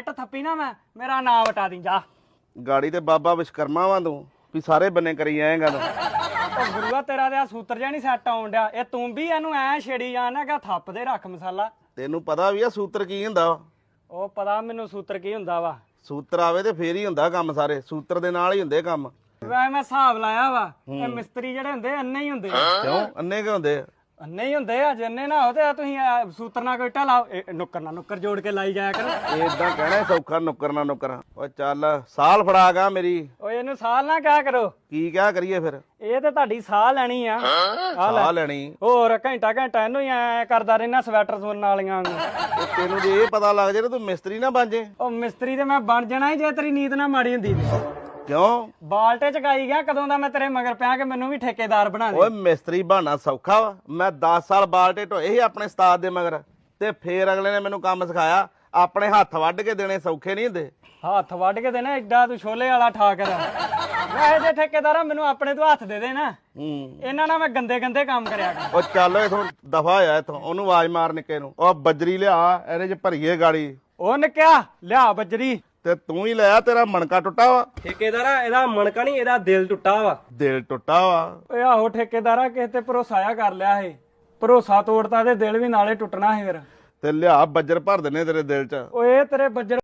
ਇੱਟ ਥੱਪੀ ਨਾ ਮੈਂ ਮੇਰਾ ਨਾਂ ਵਟਾ ਦੀ ਜਾ। ਗਾੜੀ ਤੇ ਬਾਬਾ ਵਿਸ਼ਕਰਮਾ ਵਾਂ ਤੂੰ ਵੀ ਸਾਰੇ ਬੰਨੇ ਕਰੀ ਜਾਏਗਾ ਤੂੰ ਉਹ ਗੁਰੂਆ ਤੇਰਾ ਤੇ ਆ ਸੂਤਰ ਜਿਹਾ ਨਹੀਂ ਸੈੱਟ ਆਉਣ ਡਿਆ। ਇਹ ਤੂੰ ਵੀ ਇਹਨੂੰ ਐ ਛੇੜੀ ਜਾਣਾ ਕਿ ਥੱਪ ਦੇ ਰੱਖ ਮਸਾਲਾ। ਤੈਨੂੰ ਪਤਾ ਵੀ ਆ ਸੂਤਰ ਕੀ ਹੁੰਦਾ ਵਾ? ਉਹ ਪਤਾ ਮੈਨੂੰ ਸੂਤਰ ਕੀ ਹੁੰਦਾ ਵਾ। ਸੂਤਰ ਆਵੇ ਤੇ ਫੇਰ ਹੀ ਹੁੰਦਾ ਕੰਮ ਸਾਰੇ ਸੂਤਰ ਦੇ ਨਾਲ ਹੀ ਹੁੰਦੇ ਕੰਮ। ਵੈ ਮੈਂ ਹਿਸਾਬ ਲਾਇਆ ਵਾ ਇਹ ਮਿਸਤਰੀ ਜਿਹੜੇ ਹੁੰਦੇ ਅੰਨੇ ਹੀ ਹੁੰਦੇ ਆ। ਕਿਉਂ? ਅੰਨੇ ਕਿਉਂ ਹੁੰਦੇ ਆ? ਅੰਨੇ ਹੀ ਹੁੰਦੇ ਆ ਜਿੰਨੇ ਨਾ ਹੋ ਤੇ ਤੁਸੀਂ ਸੂਤਰ ਨਾਲ ਕੋਈ ਇਹ ਨੁੱਕਰ ਨਾਲ ਨੁੱਕਰ ਜੋੜ ਕੇ ਲਾਈ ਜਾਇਆ ਕਰੋ। ਇਦਾਂ ਕਹਿਣਾ ਸੌਖਾ ਨੁੱਕਰ ਨਾ ਨੁੱਕਰ। ਓ ਚੱਲ ਸਾਲ ਫੜਾ ਗਾ ਮੇਰੀ। ਓਏ ਇਹਨੂੰ ਸਾਲ ਨਾ ਕਿਆ ਕਰੋ। ਕੀ ਕਿਆ ਕਰੀਏ ਫਿਰ? ਇਹ ਤੇ ਤੁਹਾਡੀ ਸਾਹ ਲੈਣੀ ਆ। ਆ ਲੈ। ਸਾਹ ਲੈਣੀ। ਹੋਰ ਘੰਟਾ ਘੰਟਾ ਇਹਨੂੰ ਹੀ ਐ ਕਰਦਾ ਰਹਿਣਾ ਸਵੈਟਰ ਸੁਣਨ ਵਾਲੀਆਂ ਨੂੰ। ਤੇ ਤੈਨੂੰ ਜੇ ਇਹ ਪਤਾ ਲੱਗ ਜੇ ਨਾ ਤੂੰ ਮਿਸਤਰੀ ਨਾ ਬਣ ਜੇ। ਉਹ ਮਿਸਤਰੀ ਤੇ ਮੈਂ ਬਣ ਜਾਣਾ ਹੀ ਜੇ ਤੇਰੀ ਨੀਤ ਨਾ ਮਾੜੀ ਹੁੰਦੀ ਤੇ। ਕਿਉਂ? ਬਾਲਟੇ ਚਕਾਈ ਗਿਆ ਕਦੋਂ ਦਾ ਮੈਂ ਤੇਰੇ ਮਗਰ ਪਿਆ ਕਿ ਮੈਨੂੰ ਵੀ ਠੇਕੇਦਾਰ ਬਣਾ ਦੇ? ਓਏ ਮਿਸਤਰੀ ਬਣਨਾ ਸੌਖਾ ਵਾ। ਮੈਂ 10 ਸਾਲ ਬਾਲਟੇ ਢੋਏ ਸੀ ਆਪਣੇ ਉਸਤਾਦ ਦੇ ਮਗਰ। ਤੇ ਫੇਰ ਅਗਲੇ ਨੇ ਮੈਨੂੰ ਕੰਮ ਸਿਖਾਇਆ। ਆਪਣੇ ਹੱਥ ਵੱਢ ਕੇ ਦੇਣੇ ਸੌਖੇ ਨਹੀਂ ਹੁੰਦੇ। ਹੱਥ ਵੱਢ ਕੇ ਦੇਣਾ ਐਡਾ ਤੂੰ ਛੋਲੇ ਵਾਲਾ ਠਾਕਰ ਵੈਸੇ ਜੇ ਠੇਕੇਦਾਰਾ ਮੈਨੂੰ ਆਪਣੇ ਤੋਂ ਹੱਥ ਦੇ ਦੇ ਨਾ ਹੂੰ। ਇਹਨਾਂ ਨਾਲ ਮੈਂ ਗੰਦੇ ਗੰਦੇ ਕੰਮ ਕਰਿਆ ਕਰ। ਉਹ ਚੱਲ ਇਥੋਂ ਦਫਾ ਹੋਇਆ ਇਥੋਂ। ਉਹਨੂੰ ਆਵਾਜ਼ ਮਾਰ ਨਿੱਕੇ ਨੂੰ। ਉਹ ਬੱਜਰੀ ਲਿਆ ਇਹਦੇ ਚ ਭਰੀਏ ਗਾੜੀ। ਉਹ ਨਿਕਿਆ ਲਿਆ ਬੱਜਰੀ। ਤੇ ਤੂੰ ਹੀ ਲਿਆ ਤੇਰਾ ਮਣਕਾ ਟੁੱਟਾ ਵਾ। ਠੇਕੇਦਾਰਾ ਇਹਦਾ ਮਣਕਾ ਨਹੀਂ ਇਹਦਾ ਦਿਲ ਟੁੱਟਾ ਵਾ। ਦਿਲ ਟੁੱਟਾ ਵਾ। ਓਏ ਆਹੋ ਠੇਕੇਦਾਰਾ ਕਿਸੇ ਤੇ ਭਰੋਸਾਇਆ ਕਰ ਲਿਆ ਇਹ ਭਰੋਸਾ ਤੋੜਤਾ ਤੇ ਦਿਲ ਵੀ ਨਾਲੇ ਟੁੱਟਣਾ ਸੀ ਫਿਰ। ਤੇ ਲਿਆ ਬੱਜਰ ਭਰ ਦਿੰਨੇ ਤੇਰੇ ਦਿਲ ਚ। ਓਏ ਤੇਰੇ ਬੱਜਰ